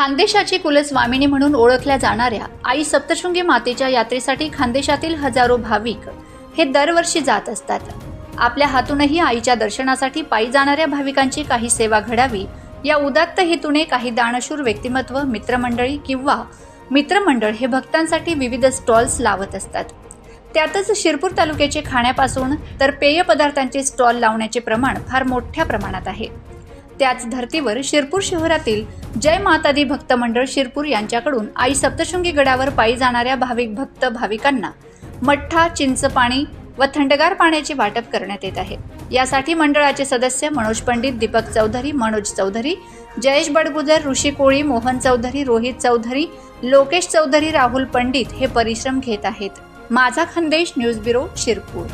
खानदेशाची कुलस्वामिनी म्हणून ओळखल्या जाणाऱ्या आई सप्तशृंगी मातेच्या यात्रेसाठी खानदेशातील हजारो भाविक हे दरवर्षी जात असतात. आपल्या हातूनही आईच्या दर्शनासाठी पायी जाणाऱ्या भाविकांची काही सेवा घडावी या उदात्त हेतूने काही दानशूर व्यक्तिमत्व मित्रमंडळी किंवा मित्रमंडळ हे भक्तांसाठी विविध स्टॉल्स लावत असतात. त्यातच शिरपूर तालुक्याचे खाण्यापासून तर पेय पदार्थांचे स्टॉल लावण्याचे प्रमाण फार मोठ्या प्रमाणात आहे. त्याच धर्तीवर शिरपूर शहरातील जय मातादी भक्त मंडळ शिरपूर यांच्याकडून आई सप्तशृंगी गडावर पायी जाणाऱ्या भाविक भक्त भाविकांना मठ्ठा चिंच पाणी व थंडगार पाण्याचे वाटप करण्यात येत आहे. यासाठी मंडळाचे सदस्य मनोज पंडित दीपक चौधरी मनोज चौधरी जयेश बडगुजर ऋषी कोळी मोहन चौधरी रोहित चौधरी लोकेश चौधरी राहुल पंडित हे परिश्रम घेत आहेत. माझा खंदेश न्यूज ब्युरो शिरपूर.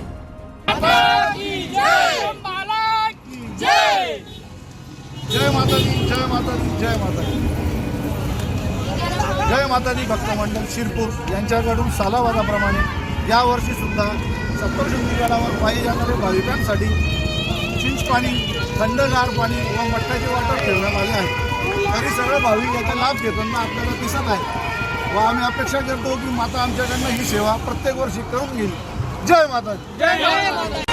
जय माताजी जय माताजी जय माताजी. जय माताजी भक्त मंडळ शिरपूर यांच्याकडून सालावादाप्रमाणे यावर्षीसुद्धा सप्तशृंगी गडावर पायी जाणाऱ्या भाविकांसाठी चिंच पाणी थंडगार पाणी व मठ्ठाचे वाटप ठेवण्यात आले आहे. तरी सगळं भाविक याचा लाभ घेताना आपल्याला दिसत आहे. व आम्ही अपेक्षा करतो की माता आमच्याकडनं ही सेवा प्रत्येक वर्षी करून घेईल. जय माता जय